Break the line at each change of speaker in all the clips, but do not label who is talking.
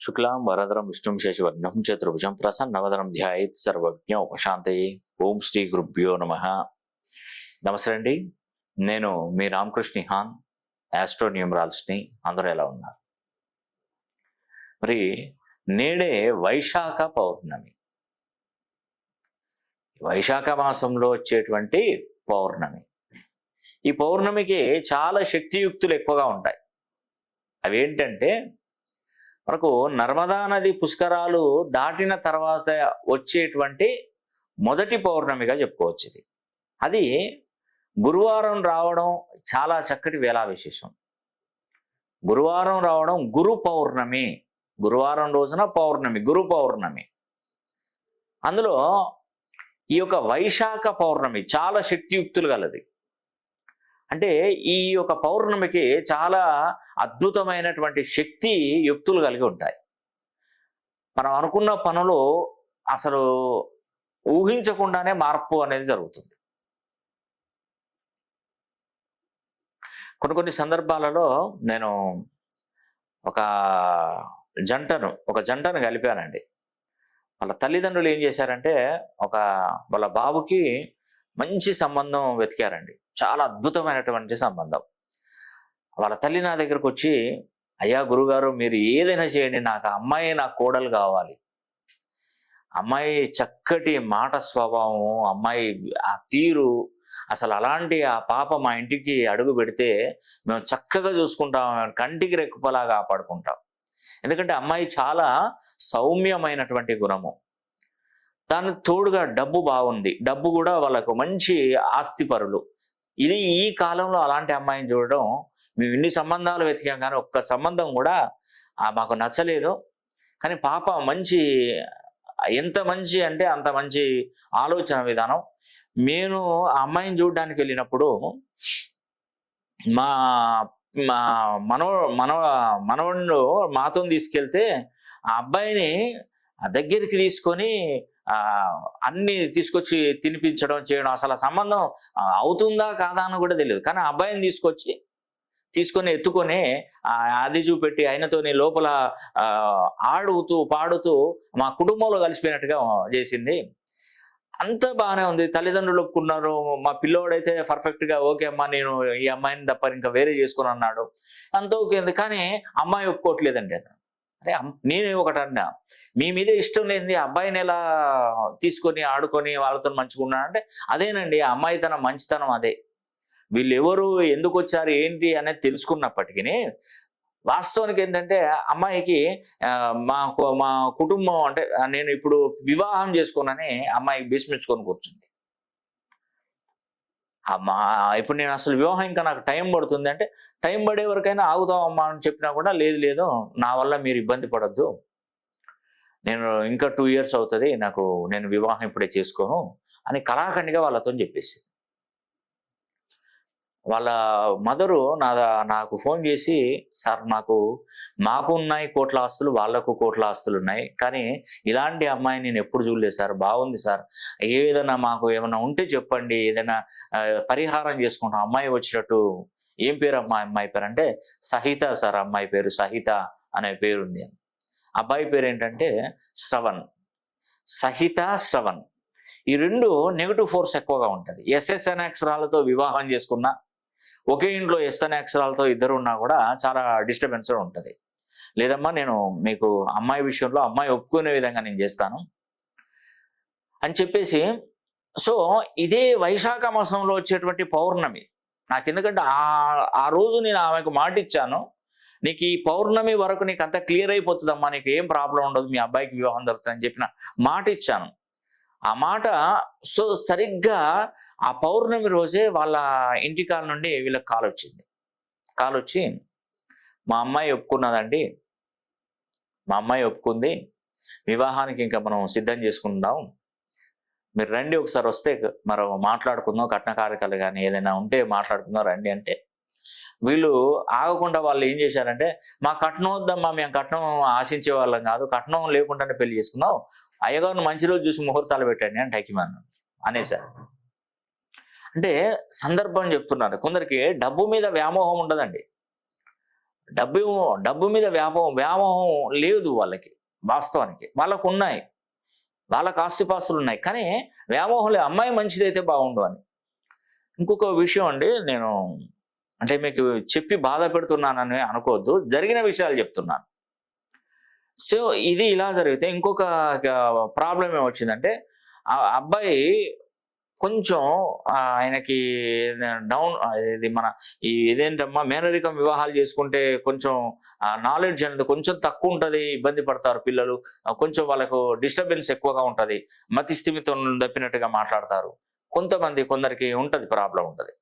శుక్లాం వరదరం విష్ణుం శశివర్ణం చతుర్భుజం ప్రసన్నవదనం ధ్యాయత్ సర్వజ్ఞ ఉపశాంతయే ఓం శ్రీ గురుభ్యో నమ నమస్తే అండి నేను మీ రామకృష్ణ హాన్ యాస్ట్రోన్యూమరాల్స్ని అందరూ ఎలా ఉన్నారు? మరి నేడే వైశాఖ పౌర్ణమి. వైశాఖ మాసంలో వచ్చేటువంటి పౌర్ణమి. ఈ పౌర్ణమికి చాలా శక్తియుక్తులు ఎక్కువగా ఉంటాయి. అవి ఏంటంటే మనకు నర్మదా నది పుష్కరాలు దాటిన తర్వాత వచ్చేటువంటి మొదటి పౌర్ణమిగా చెప్పుకోవచ్చు ఇది. అది గురువారం రావడం చాలా చక్కటి వేళా విశేషం. గురువారం రావడం గురు పౌర్ణమి. గురువారం రోజున పౌర్ణమి గురు పౌర్ణమి. అందులో ఈ యొక్క వైశాఖ పౌర్ణమి చాలా శక్తియుక్తులు గలది. అంటే ఈ యొక్క పౌర్ణమికి చాలా అద్భుతమైనటువంటి శక్తి యుక్తులు కలిగి ఉంటాయి. మనం అనుకున్న పనులు అసలు ఊహించకుండానే మార్పు అనేది జరుగుతుంది. కొన్ని కొన్ని సందర్భాలలో నేను ఒక జంటను ఒక జంటను కలిపానండి. వాళ్ళ తల్లిదండ్రులు ఏం చేశారంటే ఒక వాళ్ళ బాబుకి మంచి సంబంధం వెతికారండి. చాలా అద్భుతమైనటువంటి సంబంధం. వాళ్ళ తల్లి నా దగ్గరకు వచ్చి అయ్యా గురుగారు మీరు ఏదైనా చేయండి నాకు ఆ అమ్మాయి నా కోడలు కావాలి. అమ్మాయి చక్కటి మాట స్వభావం అమ్మాయి ఆ తీరు అసలు అలాంటి ఆ పాప మా ఇంటికి అడుగు పెడితే మేము చక్కగా చూసుకుంటాం కంటికి రెక్కుపలా కాపాడుకుంటాం ఎందుకంటే అమ్మాయి చాలా సౌమ్యమైనటువంటి గుణము. దానికి తోడుగా డబ్బు బాగుంది. డబ్బు కూడా వాళ్ళకు మంచి ఆస్తిపరులు. ఇది ఈ కాలంలో అలాంటి అమ్మాయిని చూడడం మేము ఇన్ని సంబంధాలు వెతికాం కానీ ఒక్క సంబంధం కూడా మాకు నచ్చలేదు. కానీ పాప మంచి ఎంత మంచి అంటే అంత మంచి ఆలోచన విధానం. నేను ఆ అమ్మాయిని చూడడానికి వెళ్ళినప్పుడు మా మా మనో మనవ మనవడు మాతో తీసుకెళ్తే ఆ అబ్బాయిని దగ్గరికి తీసుకొని అన్ని తీసుకొచ్చి తినిపించడం చేయడం అసలు సంబంధం అవుతుందా కాదా అని కూడా తెలియదు. కానీ ఆ అబ్బాయిని తీసుకొచ్చి తీసుకొని ఎత్తుకొని ఆ, అది చూపెట్టి ఆయనతోని లోపల ఆడుతూ పాడుతూ మా కుటుంబంలో కలిసిపోయినట్టుగా చేసింది. అంత బాగానే ఉంది. తల్లిదండ్రులు ఒప్పుకున్నారు. మా పిల్లోడైతే పర్ఫెక్ట్గా ఓకే అమ్మా నేను ఈ అమ్మాయిని తప్ప ఇంకా వేరే చేసుకుని అన్నాడు అంత ఓకే ఉంది. కానీ అమ్మాయి ఒప్పుకోవట్లేదండి అది. అరే అమ్- నేనే ఒకటి అన్నా. మీ మీద ఇష్టం లేనిది అబ్బాయిని ఎలా తీసుకొని ఆడుకొని వాళ్ళతో మంచుకున్నా అంటే అదేనండి ఆ అమ్మాయి తన మంచితనం అదే. వీళ్ళు ఎవరు ఎందుకు వచ్చారు ఏంటి అనేది తెలుసుకున్నప్పటికీ వాస్తవానికి ఏంటంటే అమ్మాయికి మా కు- మా కుటుంబం అంటే నేను ఇప్పుడు వివాహం చేసుకున్నానని అమ్మాయికి భీష్మించుకొని కూర్చుంది. ఇప్పుడు నేను అసలు వివాహం ఇంకా నాకు టైం పడుతుంది అంటే టైం పడే వరకైనా ఆగుతామమ్మా అని చెప్పినా కూడా లేదు లేదు నా వల్ల మీరు ఇబ్బంది పడద్దు. నేను ఇంకా టూ ఇయర్స్ అవుతుంది నాకు నేను వివాహం ఇప్పుడే చేసుకోను అని కళాఖండిగా వాళ్ళతో చెప్పేసి వాళ్ళ మదరు నా నాకు ఫోన్ చేసి సార్ నాకు మాకు ఉన్నాయి కోట్ల ఆస్తులు వాళ్ళకు కోట్ల ఆస్తులు ఉన్నాయి. కానీ ఇలాంటి అమ్మాయి నేను ఎప్పుడు చూడలేదు సార్. బాగుంది సార్. ఏదైనా మాకు ఏమైనా ఉంటే చెప్పండి. ఏదైనా పరిహారం చేసుకుంటాం. అమ్మాయి వచ్చినట్టు ఏం పేరు అమ్మాయి అమ్మాయి పేరు అంటే సహిత సార్ అమ్మాయి పేరు. సహిత అనే పేరు ఉంది. అబ్బాయి పేరు ఏంటంటే శ్రవణ్. సహిత శ్రవణ్. ఈ రెండు నెగిటివ్ ఫోర్స్ ఎక్కువగా ఉంటుంది. ఎస్ఎస్ఎన్ అక్షరాలతో వివాహం చేసుకున్న ఒకే ఇంట్లో ఎస్ఎన్ అక్షరాలతో ఇద్దరు ఉన్నా కూడా చాలా డిస్టర్బెన్స్ ఉంటుంది. లేదమ్మా నేను మీకు అమ్మాయి విషయంలో అమ్మాయి ఒప్పుకునే విధంగా నేను చేస్తాను అని చెప్పేసి సో ఇదే వైశాఖ మాసంలో వచ్చేటువంటి పౌర్ణమి. నాకు ఎందుకంటే ఆ ఆ రోజు నేను ఆమెకు మాట ఇచ్చాను. నీకు ఈ పౌర్ణమి వరకు నీకు అంతా క్లియర్ అయిపోతుందమ్మా నీకు ఏం ప్రాబ్లం ఉండదు మీ అబ్బాయికి వివాహం జరుగుతుందని చెప్పిన మాట ఇచ్చాను. ఆ మాట సో సరిగ్గా ఆ పౌర్ణమి రోజే వాళ్ళ ఇంటి కాల నుండి వీళ్ళకి కాల్ వచ్చింది. కాల్ వచ్చి మా అమ్మాయి ఒప్పుకున్నదండి. మా అమ్మాయి ఒప్పుకుంది. వివాహానికి ఇంకా మనం సిద్ధం చేసుకుందాం. మీరు రండి ఒకసారి వస్తే మనం మాట్లాడుకుందాం కట్న కారకాలు కానీ ఏదైనా ఉంటే మాట్లాడుకుందాం రండి అంటే వీళ్ళు ఆగకుండా వాళ్ళు ఏం చేశారంటే మా కట్నం వద్దమ్మా మేము కట్నం ఆశించే వాళ్ళం కాదు. కట్నం లేకుండానే పెళ్ళి చేసుకుందాం. అయ్యగారిని మంచి రోజు చూసి ముహూర్తాలు పెట్టండి అని టైకిమాన్ అనేసారు అంటే సందర్భం చెప్తున్నారు. కొందరికి డబ్బు మీద వ్యామోహం ఉండదండి. డబ్బు డబ్బు మీద వ్యామోహం వ్యామోహం లేదు వాళ్ళకి వాస్తవానికి. వాళ్ళకు ఉన్నాయి వాళ్ళకి ఆస్తిపాస్తులు ఉన్నాయి. కానీ వ్యామోహం లేదు. అమ్మాయి మంచిదైతే బాగుండు అని. ఇంకొక విషయం అండి. నేను అంటే మీకు చెప్పి బాధ పెడుతున్నానని అనుకోవద్దు. జరిగిన విషయాలు చెప్తున్నాను. సో ఇది ఇలా జరిగితే ఇంకొక ప్రాబ్లం ఏమొచ్చిందంటే ఆ అబ్బాయి కొంచెం ఆయనకి డౌన్ ఇది మన ఈ ఇదేంటమ్మా మేనరికం వివాహాలు చేసుకుంటే కొంచెం నాలెడ్జ్ అనేది కొంచెం తక్కువ ఉంటుంది ఇబ్బంది పడతారు పిల్లలు. కొంచెం వాళ్ళకు డిస్టర్బెన్స్ ఎక్కువగా ఉంటుంది. మతి స్థిమితం తప్పినట్టుగా మాట్లాడతారు. కొంతమంది కొందరికి ఉంటుంది ప్రాబ్లం ఉంటుంది.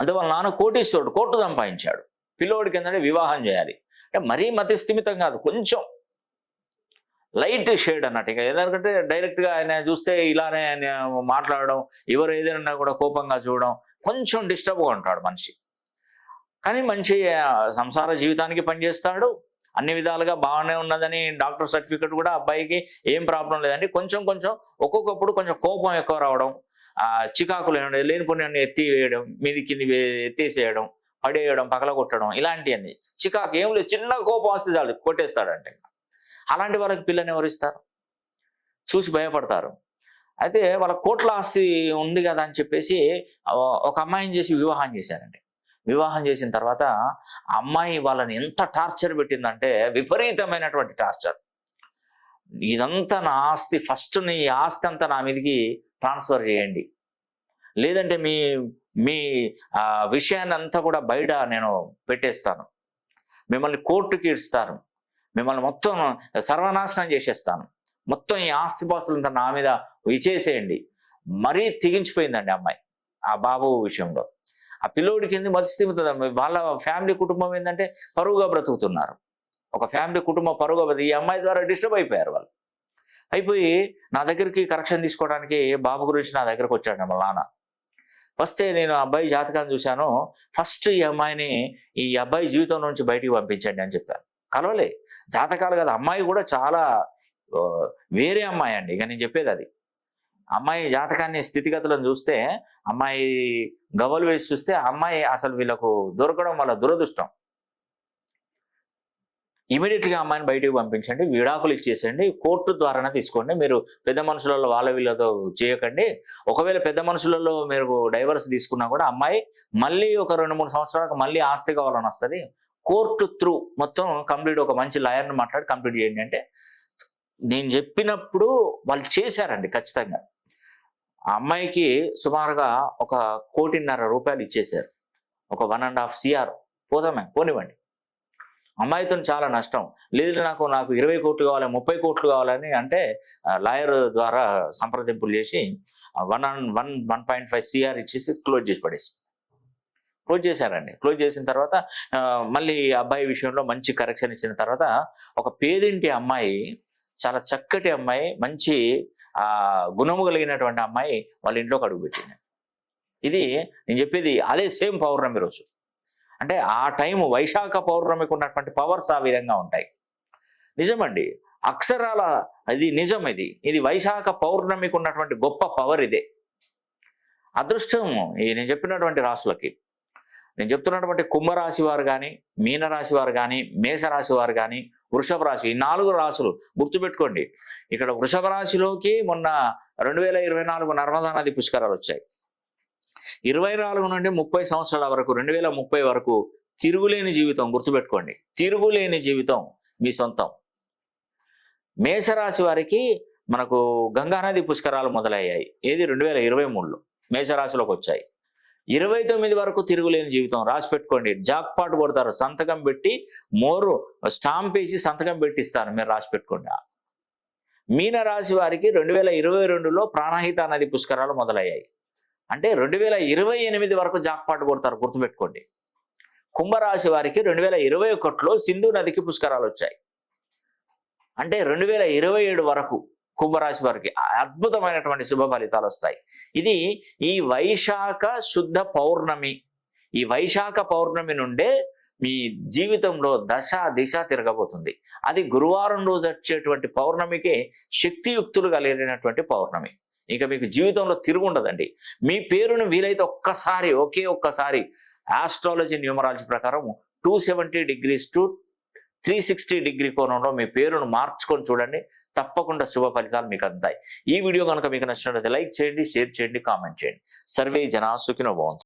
అంటే వాళ్ళ నాన్న కోటీశ్వరుడు కోర్టు సంపాదించాడు. పిల్లోడికి ఏంటంటే వివాహం చేయాలి. అంటే మరీ మతి స్థిమితం కాదు కొంచెం లైట్ షేడ్ అన్నట్టు. ఇక ఎందుకంటే డైరెక్ట్గా ఆయన చూస్తే ఇలానే ఆయన మాట్లాడడం ఎవరు ఏదైనా కూడా కోపంగా చూడడం కొంచెం డిస్టర్బ్గా ఉంటాడు మనిషి. కానీ మంచి సంసార జీవితానికి పనిచేస్తాడు. అన్ని విధాలుగా బాగానే ఉన్నదని డాక్టర్ సర్టిఫికెట్ కూడా అబ్బాయికి ఏం ప్రాబ్లం లేదండి. కొంచెం కొంచెం ఒక్కొక్కప్పుడు కొంచెం కోపం ఎక్కువ రావడం చికాకులు ఏమంటే లేని ఎత్తి వేయడం మీది కింది ఎత్తేసేయడం పడేయడం పగలగొట్టడం ఇలాంటివన్నీ. చికాకు ఏం లేదు. చిన్న కోపం వస్తే చాలు కొట్టేస్తాడంటే అలాంటి వాళ్ళకి పిల్లని ఎవరు ఇస్తారు? చూసి భయపడతారు. అయితే వాళ్ళ కోట్ల ఆస్తి ఉంది కదా అని చెప్పేసి ఒక అమ్మాయిని చేసి వివాహం చేశారండి. వివాహం చేసిన తర్వాత అమ్మాయి వాళ్ళని ఎంత టార్చర్ పెట్టిందంటే విపరీతమైనటువంటి టార్చర్. ఇదంతా నా ఆస్తి ఫస్ట్ నీ ఆస్తి అంతా నా మీదకి ట్రాన్స్ఫర్ చేయండి. లేదంటే మీ మీ విషయాన్ని అంతా కూడా బయట నేను పెట్టేస్తాను. మిమ్మల్ని కోర్టుకి ఇస్తాను. మిమ్మల్ని మొత్తం సర్వనాశనం చేసేస్తాను. మొత్తం ఈ ఆస్తిపాస్తులంతా నా మీద విచేసేయండి మరీ తెగించిపోయిందండి అమ్మాయి ఆ బాబు విషయంలో. ఆ పిల్లోడికి ఎందుకు మతిస్థిమితుంది వాళ్ళ ఫ్యామిలీ కుటుంబం ఏంటంటే పరువుగా బ్రతుకుతున్నారు. ఒక ఫ్యామిలీ కుటుంబం పరువుగా బ్రతుకు ఈ అమ్మాయి ద్వారా డిస్టర్బ్ అయిపోయారు వాళ్ళు. అయిపోయి నా దగ్గరికి కరెక్షన్ తీసుకోవడానికి బాబు గురించి నా దగ్గరకు వచ్చాడు మా నాన్న. వస్తే నేను ఆ అబ్బాయి జాతకాన్ని చూశాను. ఫస్ట్ ఈ అమ్మాయిని ఈ అబ్బాయి జీవితం నుంచి బయటికి పంపించండి అని చెప్పాను. కలవలే. జాతకాలు కదా అమ్మాయి కూడా చాలా వేరే అమ్మాయి అండి. ఇక నేను చెప్పేది అది. అమ్మాయి జాతకాన్ని స్థితిగతులను చూస్తే అమ్మాయి గవ్వలు వేసి చూస్తే అమ్మాయి అసలు వీళ్ళకు దొరకడం వాళ్ళ దురదృష్టం. ఇమీడియట్గా అమ్మాయిని బయటికి పంపించండి విడాకులు ఇచ్చేసండి కోర్టు ద్వారానే తీసుకోండి. మీరు పెద్ద మనుషులలో వాళ్ళ వీళ్ళతో చేయకండి. ఒకవేళ పెద్ద మనుషులలో మీరు డైవర్స్ తీసుకున్నా కూడా అమ్మాయి మళ్ళీ ఒక రెండు మూడు సంవత్సరాలకు మళ్ళీ ఆస్తి కావాలని వస్తుంది. కోర్టు త్రూ మొత్తం కంప్లీట్ ఒక మంచి లాయర్ని మాట్లాడి కంప్లీట్ చేయండి అంటే నేను చెప్పినప్పుడు వాళ్ళు చేశారండి ఖచ్చితంగా. ఆ అమ్మాయికి సుమారుగా ఒక కోటిన్నర రూపాయలు ఇచ్చేశారు. ఒక వన్ అండ్ హాఫ్ సిఆర్. పోదామే పోనివ్వండి. అమ్మాయితో చాలా నష్టం. లేదు నాకు నాకు ఇరవై కోట్లు కావాలి ముప్పై కోట్లు కావాలని అంటే లాయర్ ద్వారా సంప్రదింపులు చేసి one and one one point five CR ఇచ్చేసి క్లోజ్ చేసి పడేసి. క్లోజ్ చేశారండి. క్లోజ్ చేసిన తర్వాత మళ్ళీ అబ్బాయి విషయంలో మంచి కరెక్షన్ ఇచ్చిన తర్వాత ఒక పేదింటి అమ్మాయి చాలా చక్కటి అమ్మాయి మంచి ఆ గుణము కలిగినటువంటి అమ్మాయి వాళ్ళ ఇంట్లోకి అడుగుపెట్టింది ఇది నేను చెప్పేది అదే సేమ్ పౌర్ణమి రోజు. అంటే ఆ టైం వైశాఖ పౌర్ణమికి ఉన్నటువంటి పవర్స్ ఆ విధంగా ఉంటాయి. నిజమండి. అక్షరాల అది నిజం ఇది. ఇది వైశాఖ పౌర్ణమికి ఉన్నటువంటి గొప్ప పవర్ ఇదే. అదృష్టం ఈ నేను చెప్పినటువంటి రాసులకి. నేను చెప్తున్నటువంటి కుంభరాశి వారు కానీ మీనరాశి వారు కానీ మేషరాశి వారు కానీ వృషభ రాశి ఈ నాలుగు రాశులు గుర్తుపెట్టుకోండి. ఇక్కడ వృషభ రాశిలోకి మొన్న రెండు వేల ఇరవై నాలుగు నర్మదా నది పుష్కరాలు వచ్చాయి. ఇరవై నాలుగు నుండి ముప్పై సంవత్సరాల వరకు రెండు వేల ముప్పై వరకు తిరుగులేని జీవితం గుర్తుపెట్టుకోండి. తిరుగులేని జీవితం మీ సొంతం. మేషరాశి వారికి మనకు గంగానది పుష్కరాలు మొదలయ్యాయి. ఏది? రెండు వేల ఇరవై మూడులో మేషరాశిలోకి వచ్చాయి. ఇరవై తొమ్మిది వరకు తిరుగులేని జీవితం రాసి పెట్టుకోండి. జాక్పాట్ కొడతారు. సంతకం పెట్టి మోరు స్టాంప్ వేసి సంతకం పెట్టిస్తారు. మీరు రాసి పెట్టుకోండి. మీన రాశి వారికి రెండు వేల ఇరవై రెండులో ప్రాణహిత నది పుష్కరాలు మొదలయ్యాయి. అంటే రెండు వేల ఇరవై ఎనిమిది వరకు జాక్పాట్ కొడతారు. గుర్తుపెట్టుకోండి. కుంభరాశి వారికి రెండు వేల ఇరవై ఒకటిలో సింధు నదికి పుష్కరాలు వచ్చాయి. అంటే రెండు వేల ఇరవై ఏడు వరకు కుంభరాశి వారికి అద్భుతమైనటువంటి శుభ ఫలితాలు వస్తాయి. ఇది ఈ వైశాఖ శుద్ధ పౌర్ణమి. ఈ వైశాఖ పౌర్ణమి నుండే మీ జీవితంలో దశ దిశ తిరగబోతుంది. అది గురువారం రోజు వచ్చేటువంటి పౌర్ణమికి శక్తియుక్తులు కలిగినటువంటి పౌర్ణమి. ఇక మీకు జీవితంలో తిరుగుండదండి మీ పేరును వీలైతే ఒక్కసారి ఒకే ఒక్కసారి ఆస్ట్రాలజీ న్యూమరాలజీ ప్రకారం two seventy degrees to three sixty degree కోణంలో మీ పేరును మార్చుకొని చూడండి. తప్పకుండా శుభ ఫలితాలు మీకు అందుతాయి. ఈ వీడియో కనుక మీకు నచ్చినట్లయితే లైక్ చేయండి షేర్ చేయండి కామెంట్ చేయండి. సర్వే జనా బాగుంది